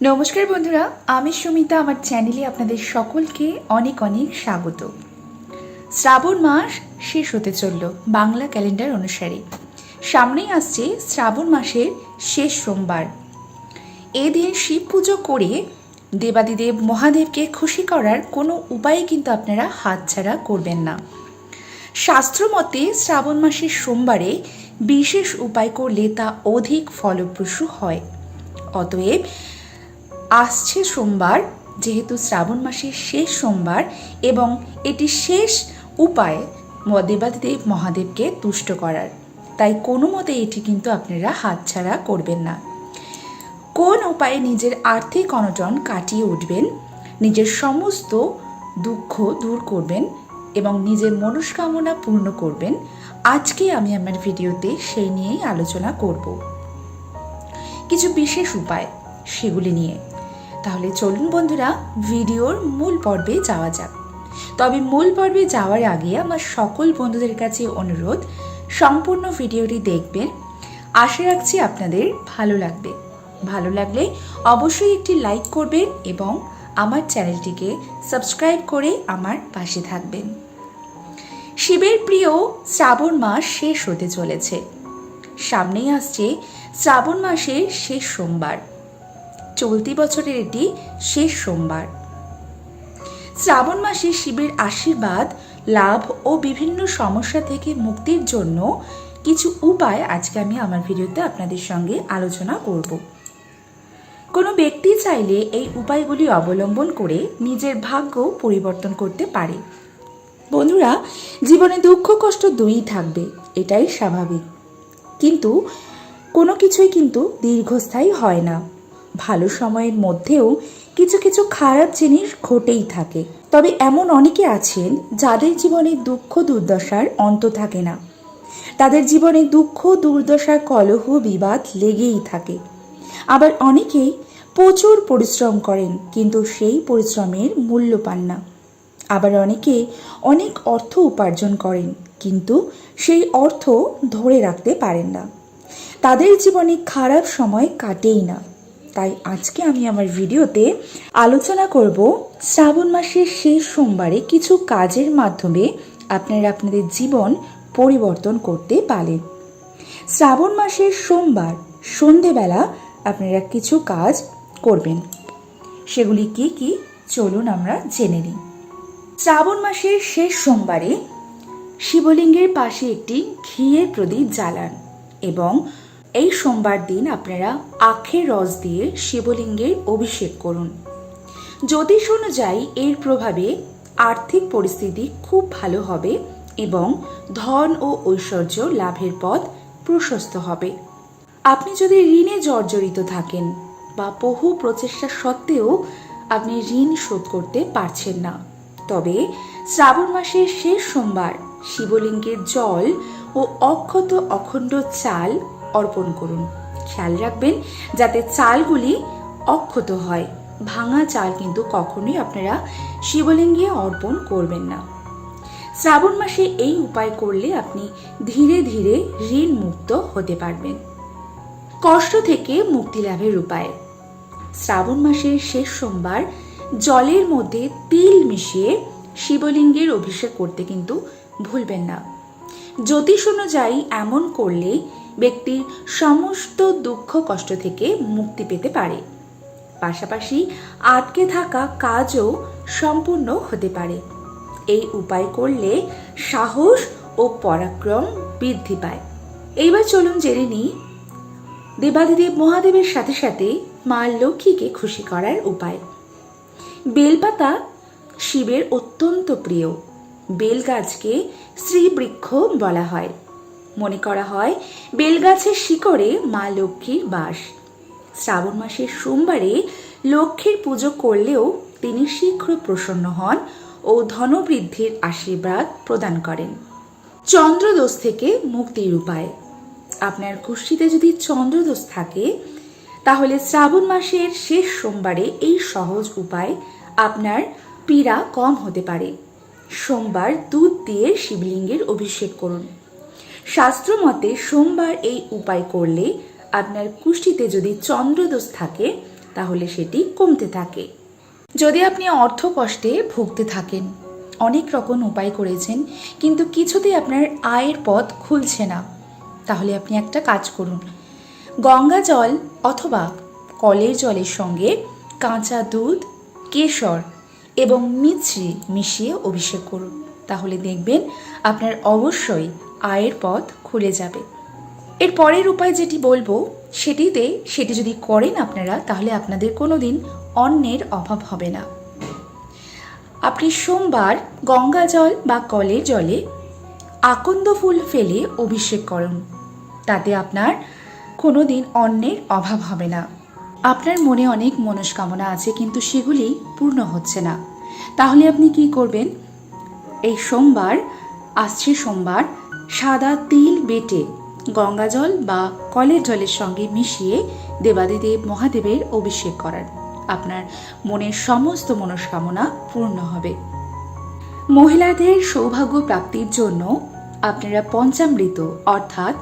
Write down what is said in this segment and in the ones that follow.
নমস্কার বন্ধুরা, আমি সুমিতা, আমার চ্যানেলে আপনাদের সকলকে অনেক অনেক স্বাগত। শ্রাবণ মাস শেষ হতে চলল বাংলা ক্যালেন্ডার অনুসারে। সামনেই আসছে শ্রাবণ মাসের শেষ সোমবার। এদিন শিব পুজো করে দেবাদিদেব মহাদেবকে খুশি করার কোনো উপায়ে কিন্তু আপনারা হাতছাড়া করবেন না। শাস্ত্রমতে শ্রাবণ মাসের সোমবারে বিশেষ উপায় করলে তা অধিক ফলপ্রসূ হয়। অতএব আসছে সোমবার, যেহেতু শ্রাবণ মাসের শেষ সোমবার এবং এটি শেষ উপায় ম- দেবাদিদেব মহাদেবকে তুষ্ট করার। তাই কোনো মতে এটি কিন্তু আপনারা হাতছাড়া করবেন না। কোন উপায়ে নিজের আর্থিক অনটন কাটিয়ে উঠবেন, নিজের সমস্ত দুঃখ দূর করবেন এবং নিজের মনস্কামনা পূর্ণ করবেন, আজকে আমি আমার ভিডিওতে সেই নিয়েই আলোচনা করব। কিছু বিশেষ উপায় সেগুলি নিয়ে। তাহলে চলুন বন্ধুরা, ভিডিওর মূল পর্বে যাওয়া যাক। তবে মূল পর্বে যাওয়ার আগে আমার সকল বন্ধুদের কাছে অনুরোধ, সম্পূর্ণ ভিডিওটি দেখবেন। আশা রাখছি আপনাদের ভালো লাগবে। ভালো লাগলে অবশ্যই একটি লাইক করবেন এবং আমার চ্যানেলটিকে সাবস্ক্রাইব করে আমার পাশে থাকবেন। শিবের প্রিয় শ্রাবণ মাস শেষ হতে চলেছে। সামনেই আসছে শ্রাবণ মাসের শেষ সোমবার। চলতি বছরের এটি শেষ সোমবার। শ্রাবণ মাসে শিবের আশীর্বাদ, লাভ ও বিভিন্ন সমস্যা থেকে মুক্তির জন্য কিছু উপায় আজকে আমি আমার ভিডিওতে আপনাদের সঙ্গে আলোচনা করব। কোনো ব্যক্তি চাইলে এই উপায়গুলি অবলম্বন করে নিজের ভাগ্য পরিবর্তন করতে পারে। বন্ধুরা, জীবনে দুঃখ, কষ্ট দুই থাকবে, এটাই স্বাভাবিক। কিন্তু কোনো কিছুই কিন্তু দীর্ঘস্থায়ী হয় না। ভালো সময়ের মধ্যেও কিছু কিছু খারাপ জিনিস ঘটেই থাকে। তবে এমন অনেকে আছেন যাদের জীবনে দুঃখ দুর্দশার অন্ত থাকে না। তাদের জীবনে দুঃখ দুর্দশা কলহ বিবাদ লেগেই থাকে। আবার অনেকেই প্রচুর পরিশ্রম করেন কিন্তু সেই পরিশ্রমের মূল্য পান না। আবার অনেকে অনেক অর্থ উপার্জন করেন কিন্তু সেই অর্থ ধরে রাখতে পারেন না। তাদের জীবনে খারাপ সময় কাটেই না। তাই আজকে আমি আমার ভিডিওতে আলোচনা করব শ্রাবণ মাসের শেষ সোমবারে কিছু কাজের মাধ্যমে আপনারা আপনাদের জীবন পরিবর্তন করতে পারেন শ্রাবণ মাসের সোমবার, সন্ধেবেলা আপনারা কিছু কাজ করবেন। সেগুলি কি কি? চলুন আমরা জেনে নিই। শ্রাবণ মাসের শেষ সোমবারে শিবলিঙ্গের পাশে একটি ঘিয়ের প্রদীপ জ্বালান এবং এই সোমবার দিন আপনারা আখের রস দিয়ে শিবলিঙ্গের অভিষেক করুন। জ্যোতিষ অনুযায়ী এর প্রভাবে আর্থিক পরিস্থিতি খুব ভালো হবে এবং ধন ও ঐশ্বর্য লাভের পথ প্রশস্ত হবে। আপনি যদি ঋণে জর্জরিত থাকেন বা বহু প্রচেষ্টা সত্ত্বেও আপনি ঋণ শোধ করতে পারছেন না, তবে শ্রাবণ মাসের শেষ সোমবার শিবলিঙ্গের জল ও অক্ষত অখণ্ড চাল অর্পণ করুন। খেয়াল রাখবেন যাতে চালগুলি অক্ষত হয়। ভাঙা চাল কিন্তু কখনোই আপনারা শিবলিঙ্গে অর্পণ করবেন না। শ্রাবণ মাসে এই উপায় করলে আপনি ধীরে ধীরে ঋণ মুক্ত হতে পারবেন। কষ্ট থেকে মুক্তি লাভের উপায়। শ্রাবণ মাসের শেষ সোমবার জলের মধ্যে তিল মিশিয়ে শিবলিঙ্গের অভিষেক করতে কিন্তু ভুলবেন না। জ্যোতিষ অনুযায়ী এমন করলে ব্যক্তির সমস্ত দুঃখ কষ্ট থেকে মুক্তি পেতে পারে। পাশাপাশি আটকে থাকা কাজও সম্পূর্ণ হতে পারে। এই উপায় করলে সাহস ও পরাক্রম বৃদ্ধি পায়। এইবার চলুন জেনে নিই, দেবাদিদেব মহাদেবের সাথে সাথে মা লক্ষ্মীকে খুশি করার উপায়। বেলপাতা শিবের অত্যন্ত প্রিয়। বেলগাছকে শ্রীবৃক্ষ বলা হয়। মনে করা হয়, বেলগাছের শিকড়ে মা লক্ষ্মীর বাস। শ্রাবণ মাসের সোমবারে লক্ষ্মীর পুজো করলেও তিনি শীঘ্র প্রসন্ন হন ও ধনবৃদ্ধির আশীর্বাদ প্রদান করেন। চন্দ্রদোষ থেকে মুক্তির উপায়। আপনার কুষ্ঠিতে যদি চন্দ্রদোষ থাকে, তাহলে শ্রাবণ মাসের শেষ সোমবারে এই সহজ উপায় আপনার পীড়া কম হতে পারে। সোমবার দুধ দিয়ে শিবলিঙ্গের অভিষেক করুন। শাস্ত্র মতে সোমবার এই উপায় করলে আপনার কুষ্ঠিতে যদি চন্দ্রদোষ থাকে, তাহলে সেটি কমতে থাকে। যদি আপনি অর্থ কষ্টে ভুগতে থাকেন, অনেক রকম উপায় করেছেন, কিন্তু কিছুতেই আপনার আয়ের পথ খুলছে না, তাহলে আপনি একটা কাজ করুন। গঙ্গা জল অথবা কলের জলের সঙ্গে কাঁচা দুধ, কেশর এবং মিছরি মিশিয়ে অভিষেক করুন। তাহলে দেখবেন আপনার অবশ্যই আয়ের পথ খুলে যাবে। এর পরের উপায় যেটি বলব, সেটিতে সেটি যদি করেন আপনারা, তাহলে আপনাদের কোনো দিন অন্নের অভাব হবে না। আপনি সোমবার গঙ্গা জল বা কলের জলে আকন্দ ফুল ফেলে অভিষেক করুন। তাতে আপনার কোনো দিন অন্নের অভাব হবে না। আপনার মনে অনেক মনস্কামনা আছে, কিন্তু সেগুলি পূর্ণ হচ্ছে না। তাহলে আপনি কি করবেন? এই সোমবার আসছে সোমবার সাদা তিল বেটে গঙ্গা জল বা কলের জলের সঙ্গে মিশিয়ে দেবাদিদেব মহাদেবের অভিষেক করার আপনার মনের সমস্ত মনস্কামনা পূর্ণ হবে। মহিলাদের সৌভাগ্য প্রাপ্তির জন্য আপনারা পঞ্চামৃত, অর্থাৎ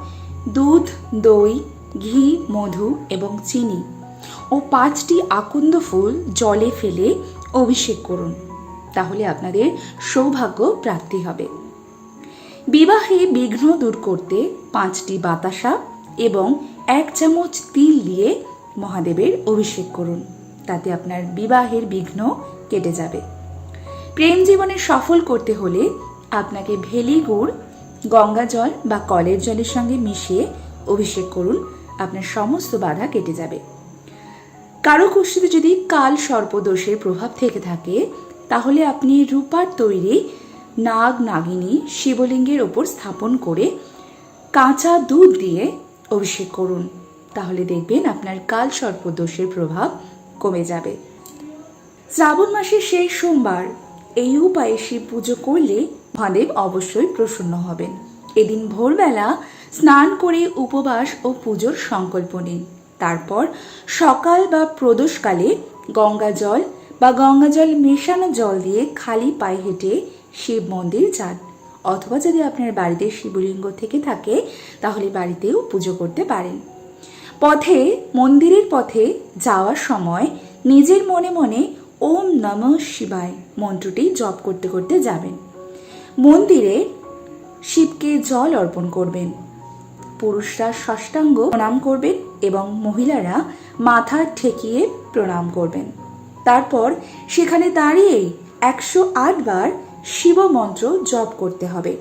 দুধ, দই, ঘি, মধু এবং চিনি ও পাঁচটি আকন্দ ফুল জলে ফেলে অভিষেক করুন। তাহলে আপনাদের সৌভাগ্য প্রাপ্তি হবে। বিবাহে বিঘ্ন দূর করতে পাঁচটি বাতাসা এবং এক চামচ তিল দিয়ে মহাদেবের অভিষেক করুন। তাতে আপনার বিবাহের বিঘ্ন কেটে যাবে। প্রেম জীবনে সফল করতে হলে আপনাকে ভেলি গুড়, গঙ্গা জল বা কলের জলের সঙ্গে মিশিয়ে অভিষেক করুন। আপনার সমস্ত বাধা কেটে যাবে। কারও কুষ্ঠিতে যদি কাল সর্পদোষের প্রভাব থেকে থাকে, তাহলে আপনি রূপার তৈরি নাগ নাগিনী শিবলিঙ্গের ওপর স্থাপন করে কাঁচা দুধ দিয়ে অভিষেক করুন। তাহলে দেখবেন আপনার কাল সর্পদোষের প্রভাব কমে যাবে। শ্রাবণ মাসের শেষ সোমবার এই উপায়ে শিব পুজো করলে মহাদেব অবশ্যই প্রসন্ন হবেন। এদিন ভোরবেলা স্নান করে উপবাস ও পুজোর সংকল্প নিন। তারপর সকাল বা প্রদোষকালে গঙ্গা জল বা গঙ্গা জল মেশানো জল দিয়ে খালি পায়ে হেঁটে শিব মন্দির যান। অথবা যদি আপনার বাড়িতে শিবলিঙ্গ থেকে থাকে, তাহলে বাড়িতেও পুজো করতে পারেন। পথে, মন্দিরের পথে যাওয়ার সময় নিজের মনে মনে ওম নম শিবায় মন্ত্রটি জপ করতে করতে যাবেন। মন্দিরে শিবকে জল অর্পণ করবেন। পুরুষরা ষষ্ঠাঙ্গ প্রণাম করবেন এবং মহিলারা মাথা ঠেকিয়ে প্রণাম করবেন। তারপর সেখানে দাঁড়িয়েই একশো বার শিব মন্ত্র জপ করতে হবে।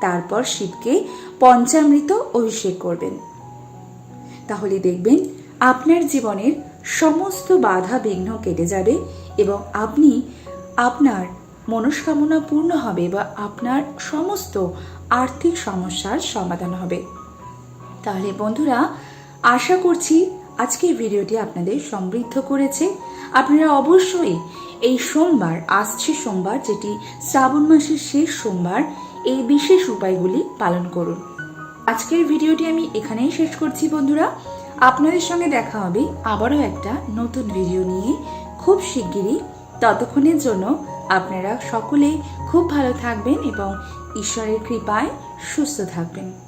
তারপর শিবকে পঞ্চামৃত অভিষেক করবেন। তাহলে দেখবেন আপনার জীবনের সমস্ত বাধা বিঘ্ন কেটে যাবে এবং আপনি আপনার মনস্কামনা পূর্ণ হবে বা আপনার সমস্ত আর্থিক সমস্যার সমাধান হবে। তাহলে বন্ধুরা, আশা করছি আজকের ভিডিওটি আপনাদের সমৃদ্ধ করেছে। আপনারা অবশ্যই এই সোমবার, আসছে সোমবার যেটি শ্রাবণ মাসের শেষ সোমবার, এই বিশেষ উপায়গুলি পালন করুন। আজকের ভিডিওটি আমি এখানেই শেষ করছি বন্ধুরা। আপনাদের সঙ্গে দেখা হবে আবারও একটা নতুন ভিডিও নিয়ে খুব শিগগিরই। ততক্ষণের জন্য আপনারা সকলে খুব ভালো থাকবেন এবং ঈশ্বরের কৃপায় সুস্থ থাকবেন।